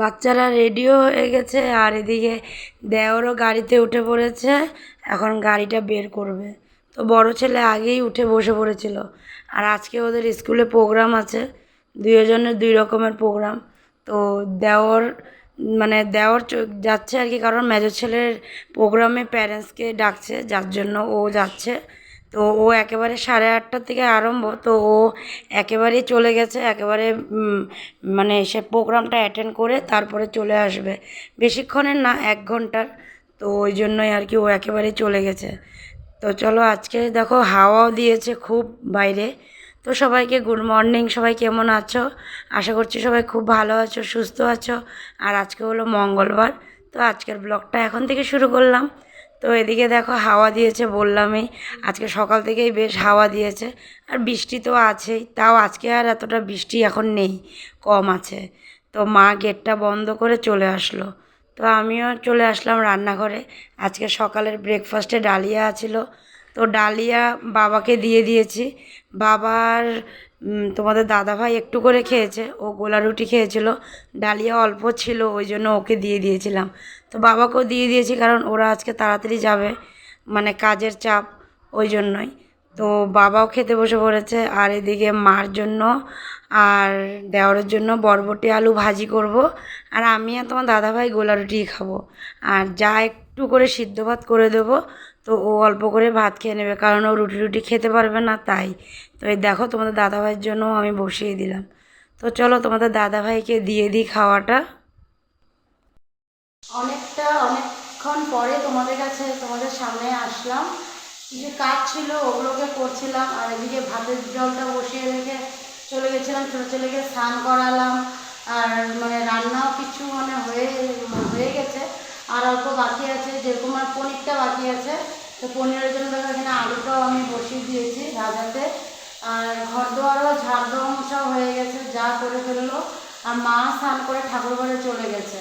বাচ্চারা রেডিও হয়ে গেছে আর এদিকে দেওরও গাড়িতে উঠে পড়েছে। এখন গাড়িটা বের করবে। তো বড় ছেলে আগেই উঠে বসে পড়েছিল। আর আজকে ওদের স্কুলে প্রোগ্রাম আছে। দুজনের দুই রকমের প্রোগ্রাম। তো দেওর মানে দেওর যাচ্ছে আর কি কারণ মেজর ছেলের প্রোগ্রামে প্যারেন্টসকে ডাকছে, যার জন্য ও যাচ্ছে। তো ও একেবারে সাড়ে আটটার থেকে আরম্ভ, তো ও একেবারেই চলে গেছে, একেবারে মানে সে প্রোগ্রামটা অ্যাটেন্ড করে তারপরে চলে আসবে। বেশিক্ষণের না, এক ঘণ্টার, তো ওই জন্যই আর কি ও একেবারেই চলে গেছে। তো চলো আজকে দেখো হাওয়াও দিয়েছে খুব বাইরে। তো সবাইকে গুড মর্নিং সবাই কেমন আছো? আশা করছি সবাই খুব ভালো আছো, সুস্থ আছো। আর আজকে হলো মঙ্গলবার, তো আজকের ব্লগটা এখন থেকে শুরু করলাম। তো এদিকে দেখো হাওয়া দিয়েছে বললামই। আজকে সকাল থেকেই বেশ হাওয়া দিয়েছে। আর বৃষ্টি তো আছেই, তাও আজকে আর এতটা বৃষ্টি এখন নেই, কম আছে। তো মা গেটটা বন্ধ করে চলে আসলো। তো আমিও চলে আসলাম রান্নাঘরে। আজকে সকালের ব্রেকফাস্টে ডালিয়া ছিল। তো ডালিয়া বাবাকে দিয়ে দিয়েছি। বাবার তোমাদের দাদাভাই একটু করে খেয়েছে, ও গোলা রুটি খেয়েছিল, ডালিয়া অল্প ছিল, ওই জন্য ওকে দিয়ে দিয়েছিলাম। তো বাবাকেও দিয়ে দিয়েছি, কারণ ওরা আজকে তাড়াতাড়ি যাবে মানে কাজের চাপ, ওই জন্যই। তো বাবাও খেতে বসে পড়েছে, আর এদিকে মার জন্য আর দেওরের জন্য বরবটি আলু ভাজি করব, আর আমি আর তোমার দাদাভাই গোলা রুটি খাব। আর যা একটু করে সিদ্ধ ভাত করে দেবো। তো ও অল্প করে ভাত খেয়ে নেবে, কারণ ও রুটি রুটি খেতে পারবে না তাই। তো এই দেখো তোমাদের দাদাভাইয়ের জন্য আমি বসিয়ে দিলাম। তো চলো তোমাদের দাদাভাইকে দিয়ে দিই খাওয়াটা। অনেকটা, অনেকক্ষণ পরে তোমাদের কাছে, তোমাদের সামনে আসলাম। কিছু কাজ ছিল, ওগুলোকে করছিলাম, আর এদিকে ভাতের জলটা বসিয়ে রেখে চলে গেছিলাম। ছোটো ছেলেকে স্নান করালাম। আর মানে রান্নাও কিছু মানে হয়ে হয়ে গেছে। আর অল্প বাকি আছে, যেরকম আর পনিরটা বাকি আছে, তো পনিরের জন্য দেখো এখানে আলুটাও আমি বসিয়ে দিয়েছি ভাজাতে। আর ঘর দুয়ারও ঝাড় দেওয়া হয়ে গেছে, যা করে ফেলল। আর মা স্নান করে ঠাকুর ঘরে চলে গেছে।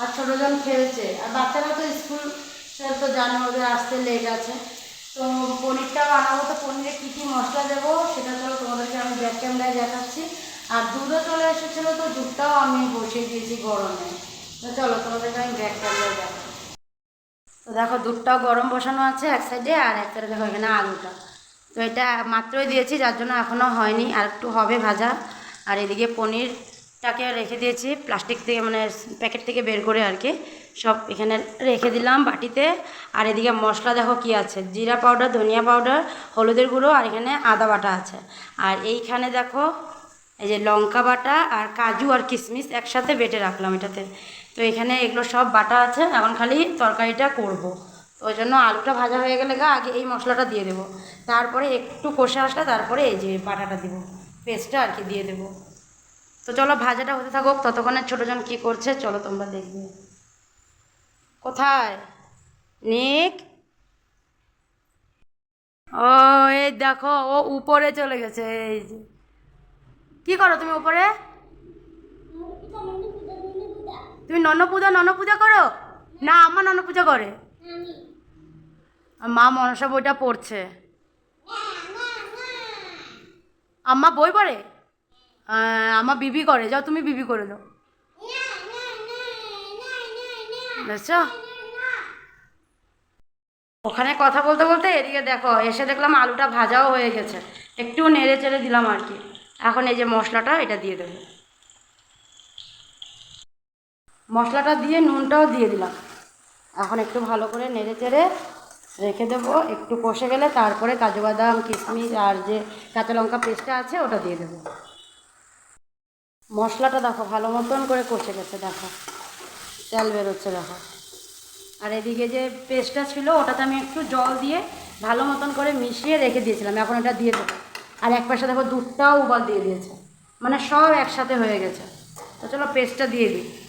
আর ছোটোজন খেলছে। আর বাচ্চারা তো স্কুল তো জানো ওদের আসতে লেট আছে। তো পনিরটা বানাবো তো পনিরে কী কী মশলা দেবো, সেটা চলো তোমাদেরকে আমি ব্যাক ক্যামেরায় দেখাচ্ছি। আর দুধও চলে এসেছিল, তো দুধটাও আমি বসিয়ে দিয়েছি গরমে। তো চলো তোমাদেরকে আমি ব্যাক ক্যামেরায় দেখাচ্ছি। তো দেখো দুধটাও গরম বসানো আছে এক সাইডে, আর এক সাইডে দেখো এখানে আলুটা। তো এটা মাত্রই দিয়েছি, যার জন্য এখনও হয়নি। আর একটু হবে ভাজা। আর এদিকে পনিরটাকে রেখে দিয়েছি, প্লাস্টিক থেকে মানে প্যাকেট থেকে বের করে আর কি। সব এখানে রেখে দিলাম বাটিতে। আর এদিকে মশলা দেখো কি আছে? জিরা পাউডার, ধনিয়া পাউডার, হলুদের গুঁড়ো, আর এখানে আদা বাটা আছে। আর এইখানে দেখো, এই যে লঙ্কা বাটা আর কাজু আর কিশমিশ একসাথে বেটে রাখলাম এটাতে। তো এখানে এগুলো সব বাটা আছে, এখন খালি তরকারিটা করব। ওই জন্য আলুটা ভাজা হয়ে গেলে গা, আগে এই মশলাটা দিয়ে দেবো। তারপরে একটু কষে আসলে তারপরে এই যে বাটাটা দেবো, পেস্টটা আর কি দিয়ে দেবো। তো চলো ভাজাটা হতে থাকুক, ততক্ষণে ছোটোজন কী করছে, চলো তোমরা দেখবে। কোথায়? নিক। ও, এই দেখো, ও উপরে চলে গেছে, এই যে। কী করো তুমি উপরে? তুমি নন পূজা নন পূজা করো? না আমার নন পূজা করে মা মনসা বইটা পড়ছে। আম্মা বই পড়ে? আমার বিবি করে। যাও, তুমি বিবি করে দাও। বুঝছ ওখানে কথা বলতে বলতে এদিকে দেখো, এসে দেখলাম আলুটা ভাজাও হয়ে গেছে। একটু নেড়ে চেড়ে দিলাম আর কি। এখন এই যে মশলাটা, এটা দিয়ে দেবো। মশলাটা দিয়ে, নুনটাও দিয়ে দিলাম। এখন একটু ভালো করে নেড়ে চেড়ে রেখে দেবো। একটু কষে গেলে তারপরে কাজু বাদাম, কিশমিশ আর যে কাঁচা লঙ্কা পেস্টটা আছে, ওটা দিয়ে দেবো। মশলাটা দেখো, ভালো মতন করে কষে গেছে, দেখো। তেল বেরোচ্ছে, দেখো। আর এদিকে যে পেস্টটা ছিল, ওটাতে আমি একটু জল দিয়ে ভালো মতন করে মিশিয়ে রেখে দিয়েছিলাম। এখন এটা দিয়ে দেবো। আর এক পাশে দেখো, দুধটাও উবাল দিয়ে দিয়েছে। মানে সব একসাথে হয়ে গেছে। তো চলো, পেস্টটা দিয়ে দিই।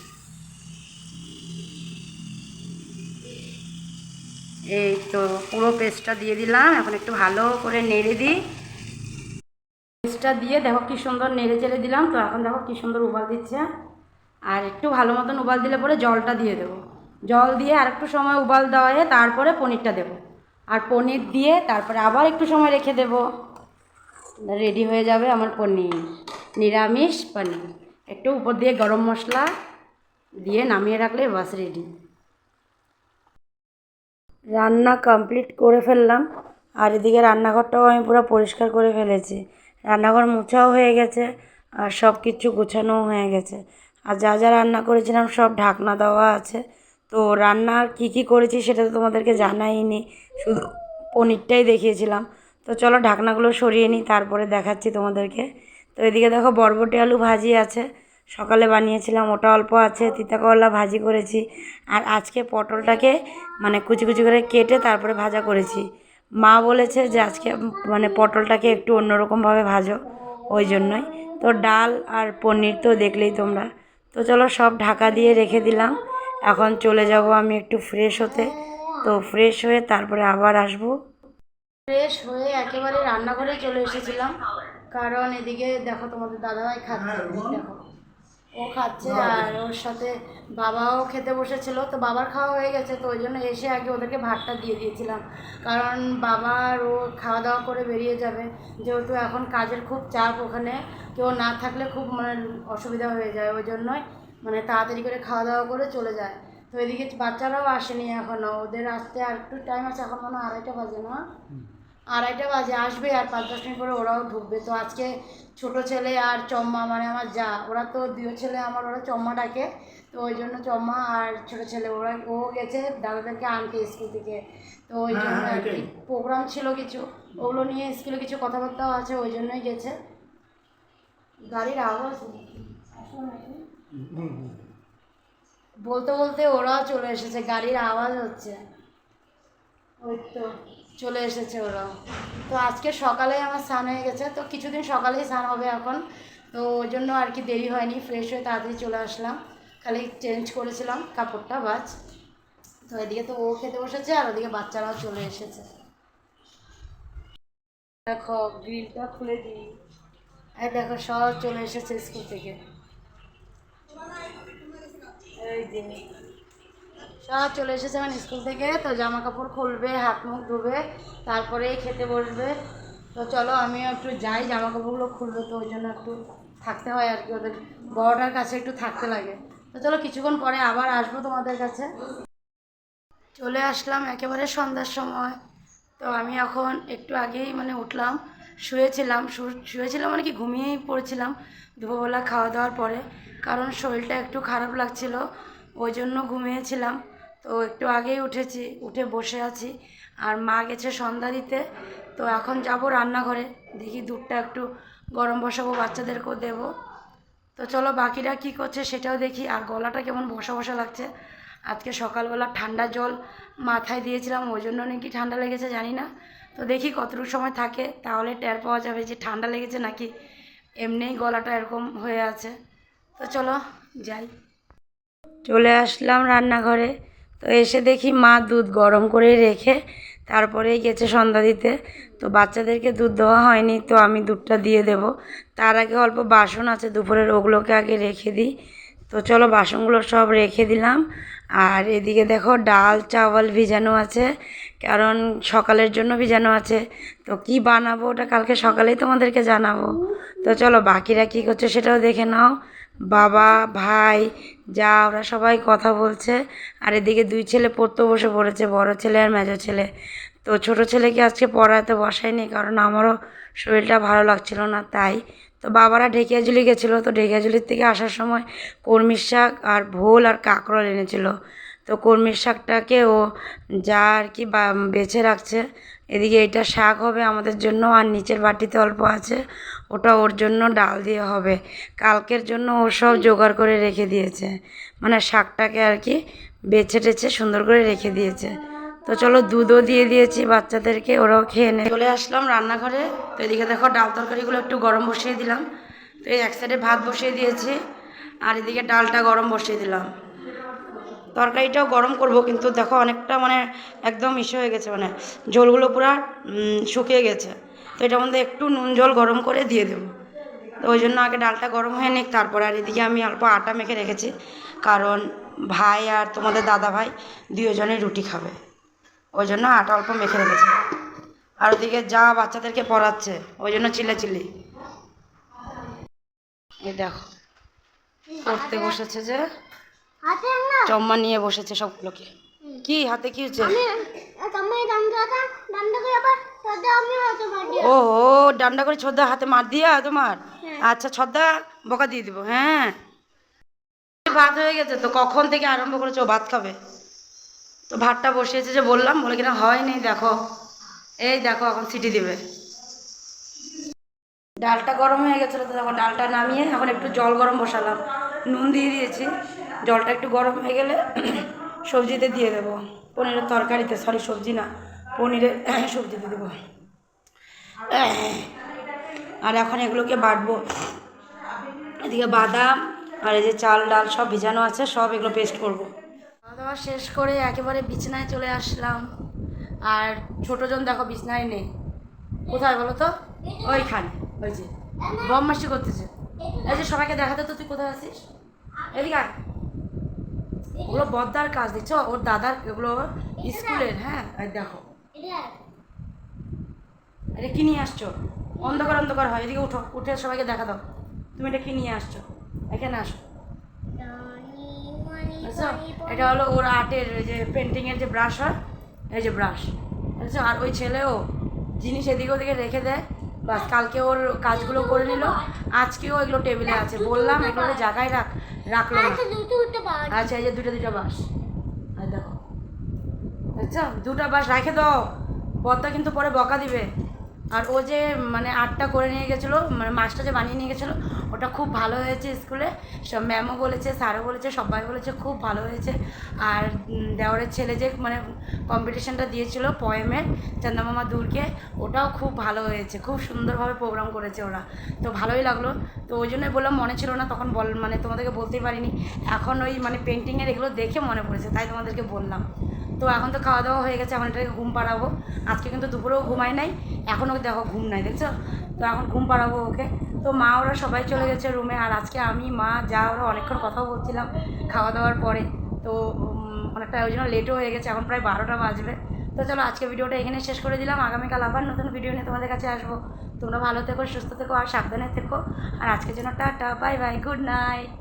এই তো পুরো পেস্টটা দিয়ে দিলাম। এখন একটু ভালো করে নেড়ে দিই। পেস্টটা দিয়ে দেখো কি সুন্দর নেড়ে চেড়ে দিলাম। তো এখন দেখো কি সুন্দর উবাল দিচ্ছে। আর একটু ভালো মতন উবাল দিলে পরে জলটা দিয়ে দেবো। জল দিয়ে আর একটু সময় উবাল দেওয়া তারপরে পনিরটা দেবো। আর পনির দিয়ে তারপরে আবার একটু সময় রেখে দেবো। রেডি হয়ে যাবে আমার পনির। নিরামিষ পনির। একটু উপর দিয়ে গরম মশলা দিয়ে নামিয়ে রাখলে বাস রেডি। রান্না কমপ্লিট করে ফেললাম। আর এদিকে রান্নাঘরটাও আমি পুরো পরিষ্কার করে ফেলেছি। রান্নাঘর মোছাও হয়ে গেছে আর সব কিছু গোছানোও হয়ে গেছে। আর যা যা রান্না করেছিলাম সব ঢাকনা দেওয়া আছে। তো রান্নার কী কী করেছি সেটা তো তোমাদেরকে জানাইনি, শুধু পনিরটাই দেখিয়েছিলাম। তো চলো ঢাকনাগুলো সরিয়ে নিই, তারপরে দেখাচ্ছি তোমাদেরকে। তো এদিকে দেখো বরবটি আলু ভাজি আছে। সকালে বানিয়েছিলাম, ওটা অল্প আছে তিতা করলা ভাজি করেছি। আর আজকে পটলটাকে মানে কুচি কুচি করে কেটে তারপরে ভাজা করেছি। মা বলেছে যে আজকে মানে পটলটাকে একটু অন্যরকমভাবে ভাজো, ওই জন্যই। তো ডাল আর পনির তো দেখলেই তোমরা। তো চলো সব ঢাকা দিয়ে রেখে দিলাম। এখন চলে যাব আমি একটু ফ্রেশ হতে। তো ফ্রেশ হয়ে তারপরে আবার আসব। ফ্রেশ হয়ে একেবারে রান্নাঘরে চলে এসেছিলাম। কারণ এদিকে দেখো তোমাদের দাদাভাই খাচ্ছে। দেখো। ও খাচ্ছে আর ওর সাথে বাবাও খেতে বসেছিল তো বাবার খাওয়া হয়ে গেছে তো ওই জন্য এসে আগে ওদেরকে ভাতটা দিয়ে দিয়েছিলাম। কারণ বাবা আর ও খাওয়া দাওয়া করে বেরিয়ে যাবে যেহেতু এখন কাজের খুব চাপ ওখানে কেউ না থাকলে খুব মানে অসুবিধা হয়ে যায় ওই জন্যই মানে তাড়াতাড়ি করে খাওয়া দাওয়া করে চলে যায়। তো এদিকে বাচ্চারাও আসেনি এখনও ওদের আসতে আর একটু টাইম আছে এখন মনে হয় আড়াইটা বাজে না? আড়াইটা বাজে আসবে আর পাঁচ দশ মিনিট পরে ওরাও ঢুকবে। তো আজকে ছোট ছেলে আর চম্মা মানে আমার যা ওরা তো দুই ছেলে আমার ওরা চম্মা ডাকে। তো ওই জন্য চম্মা আর ছোট ছেলে ওরা ও গেছে দাদাদেরকে আনতে স্কুল থেকে। তো ওই জন্য আর কি। প্রোগ্রাম ছিল কিছু ওগুলো নিয়ে স্কুলে কিছু কথাবার্তাও আছে ওই জন্যই গেছে। গাড়ির আওয়াজ বলতে বলতে ওরাও চলে এসেছে গাড়ির আওয়াজ হচ্ছে। ওই তো। চলে এসেছে ওরা তো আজকে সকালে আমার স্নান হয়ে গেছে, তো কিছুদিন সকালেই স্নান হবে এখন। তো ওই জন্য আর কি দেরি হয়নি ফ্রেশ হয়ে তাড়াতাড়ি চলে আসলাম। খালি চেঞ্জ করেছিলাম কাপড়টা বাজ তো এদিকে তো ও খেতে বসেছে আর ওদিকে বাচ্চারাও চলে এসেছে। দেখো গ্রিলটা খুলে দিই। এই দেখো, সব চলে এসেছে স্কুল থেকে। এই যে। সব চলে এসেছে মানে স্কুল থেকে, তো জামা কাপড় খুলবে, হাত মুখ ধুবে তারপরেই খেতে বসবে। তো চলো আমিও একটু যাই জামা কাপড়গুলো খুলবে, তো ওই জন্য একটু থাকতে হয় আর কি, ওদের বড়টার কাছে একটু থাকতে লাগে। তো চলো কিছুক্ষণ পরে আবার আসব তোমাদের কাছে। চলে আসলাম একেবারে সন্ধ্যার সময়। তো আমি এখন একটু আগেই মানে উঠলাম, শুয়েছিলাম শুয়েছিলাম মানে কি ঘুমিয়েই পড়েছিলাম দুপুরবেলা খাওয়া দাওয়ার পরে, কারণ শরীরটা একটু খারাপ লাগছিল, ওই জন্য ঘুমিয়েছিলাম। তো একটু আগেই উঠেছি, উঠে বসে আছি। আর মা গেছে সন্ধ্যা দিতে, তো এখন যাব রান্নাঘরে। দেখি দুধটা একটু গরম বসাবো, বাচ্চাদেরকেও দেবো। তো চলো বাকিরা কী করছে সেটাও দেখি। আর গলাটা কেমন বসা বসা লাগছে। আজকে সকালবেলা ঠান্ডা জল মাথায় দিয়েছিলাম, ওই জন্য নাকি ঠান্ডা লেগেছে, জানি না। তো দেখি কতটুকু সময় থাকে, তাহলে টের পাওয়া যাবে যে ঠান্ডা লেগেছে নাকি এমনিই গলাটা এরকম হয়ে আছে। তো চলো যাই। চলে আসলাম রান্নাঘরে। তো এসে দেখি মা দুধ গরম করে রেখে তারপরেই গেছে সন্ধ্যা দিতে। তো বাচ্চাদেরকে দুধ দেওয়া হয়নি, তো আমি দুধটা দিয়ে দেব। তার আগে অল্প বাসন আছে, দুপুরের ওগুলোকে আগে রেখে দিই। তো চলো বাসনগুলো সব রেখে দিলাম। আর এদিকে দেখো ডাল, চাওয়াল ভিজানো আছে, কারণ সকালের জন্য ভিজানো আছে। তো কি বানাবো ওটা কালকে সকালেই তোমাদেরকে জানাব। তো চলো বাকিরা কী করছে সেটাও দেখে নাও। বাবা, ভাই, যা, ওরা সবাই কথা বলছে। আর এদিকে দুই ছেলে পড়তে বসে পড়েছে, বড় ছেলে আর মেজো ছেলে। তো ছোট ছেলেকে আজকে পড়াতে বসায়নি, কারণ আমারও শরীরটা ভালো লাগছিল না, তাই। তো বাবারা ঢেকিয়াজুলি গেছিল, তো ঢেকিয়াজুলির থেকে আসার সময় কর্মির শাক আর ভোল আর কাঁকরোল এনেছিল। তো কর্মির শাকটাকে ও যা আর কি বা- বেছে রাখছে, এদিকে এটা শাক হবে আমাদের জন্য আর নিচের বাটিতে অল্প আছে, ওটা ওর জন্য ডাল দিয়ে হবে। কালকের জন্য ও সব জোগাড় করে রেখে দিয়েছে মানে শাকটাকে আর কি বেছে টেছে সুন্দর করে রেখে দিয়েছে। তো চলো দুধও দিয়ে দিয়েছি বাচ্চাদেরকে, ওরাও খেয়ে নে। চলে আসলাম রান্নাঘরে, তো এদিকে দেখো ডাল তরকারিগুলো একটু গরম বসিয়ে দিলাম। তো এই এক সাইডে ভাত বসিয়ে দিয়েছি, আর এদিকে ডালটা গরম বসিয়ে দিলাম। তরকারিটাও গরম করব, কিন্তু দেখো অনেকটা মানে একদম ইসে হয়ে গেছে মানে ঝোলগুলো পুরো শুকিয়ে গেছে। তো এটার মধ্যে একটু নুন জল গরম করে দিয়ে দেবো। তো ওই জন্য আগে ডালটা গরম হয়ে নিক, তারপর আর এদিকে আমি অল্প আটা মেখে রেখেছি। কারণ ভাই আর তোমাদের দাদা ভাই দুজনে রুটি খাবে। ওই জন্য আটা অল্প মেখে রেখেছি। আর ওদিকে যা বাচ্চাদেরকে পড়াচ্ছে, ওই জন্য চিল্লে চিল্লি। দেখো, পড়তে বসেছে যে চম্মা নিয়ে বসেছে সবগুলোকে। কি হাতে কি হচ্ছে? ও ও ডান্ডা করে ছদ্দা হাতে মার দিয়া তোমার? আচ্ছা ছদ্দা বকা দিয়ে দিব হ্যাঁ। ভাত হয়ে গেছে তো কখন থেকে আরম্ভ করেছ? ও ভাত খাবে। তো ভাতটা বসিয়েছে যে বললাম বলে কিনা হয়নি দেখো। এই দেখো এখন সিটি দিবে। ডালটা গরম হয়ে গেছিল তো দেখো ডালটা নামিয়ে এখন একটু জল গরম বসালাম। নুন দিয়ে দিয়েছি। জলটা একটু গরম হয়ে গেলে সবজিতে দিয়ে দেবো। পনিরের তরকারিতে সরি সবজি না পনিরের সবজিতে দেবো। আর এখন এগুলোকে বাটবো। এদিকে বাদাম আর এই যে চাল, ডাল সব ভিজানো আছে, সব এগুলো পেস্ট করব। খাওয়া দাওয়া শেষ করে একেবারে বিছনায় চলে আসলাম। আর ছোটোজন দেখো বিছনায় নেই। কোথায় বলো তো? ওইখানে, ওই যে। বদমাসি করতেছে। এই যে সবাইকে দেখাতে তো তুই কোথায় আছিস? এদিকে। ওগুলো বদ্দার কাজ দেখছ ওর দাদার এগুলো স্কুলের হ্যাঁ। দেখো। এটা কি নিয়ে আসছো? অন্ধকার অন্ধকার হয় এদিকে উঠো উঠে সবাইকে দেখা দাও। তুমি এটা কি নিয়ে আসছো? এখানে আসো। এটা হলো ওর আর্টের যে পেন্টিংয়ের যে ব্রাশ হয় এই যে ব্রাশ বুঝছ? আর ওই ছেলেও জিনিস এদিকে ওদিকে রেখে দেয়। বাস কালকে ওর কাজগুলো করে নিল। আজকেও এগুলো টেবিলে আছে। বললাম এগুলো জায়গায় রাখ। রাখল না। আচ্ছা আচ্ছা এই যে দুটো দুটো বাস। আর দেখো। আচ্ছা দুটা বাস রেখে দাও। পদ্মা কিন্তু পরে বকা দিবে। আর ও যে মানে আর্টটা করে নিয়ে গেছিল মানে মাছটা যে বানিয়ে নিয়ে গেছিল ওটা খুব ভালো হয়েছে স্কুলে। সব ম্যামও বলেছে স্যারও বলেছে সবাই বলেছে খুব ভালো হয়েছে। আর উম, দেওরের ছেলে যে মানে কম্পিটিশনটা দিয়েছিল পয়েমের চন্দ্রমামা দূরকে ওটাও খুব ভালো হয়েছে। খুব সুন্দরভাবে প্রোগ্রাম করেছে ওরা। তো ভালোই লাগল। তো ওই জন্যই বললাম মনে ছিল না তখন বল মানে তোমাদেরকে বলতেই পারিনি। এখন ওই মানে পেন্টিংয়ের এগুলো দেখে মনে পড়েছে তাই তোমাদেরকে বললাম। তো এখন তো খাওয়া দাওয়া হয়ে গেছে, এখন এটাকে ঘুম পাড়াবো। আজকে কিন্তু দুপুরেও ঘুমাই নাই এখনও দেখো ঘুম নাই, দেখছ? তো এখন ঘুম পাড়াবো ওকে। তো মা, ওরা সবাই চলে গেছে রুমে, আর আজকে আমি, মা, যা, ওরা অনেকক্ষণ কথাও বলছিলাম খাওয়া দাওয়ার পরে। তো অনেকটা ওই জন্য লেটও হয়ে গেছে, এখন প্রায় বারোটা বাজবে। তো চলো, আজকে ভিডিওটা এখানে শেষ করে দিলাম। আগামীকাল আবার নতুন ভিডিও নিয়ে তোমাদের কাছে আসব। তোমরা ভালো থেকো, সুস্থ থেকো, আর সাবধানে থেকো। আর আজকের জন্য tata bye bye good night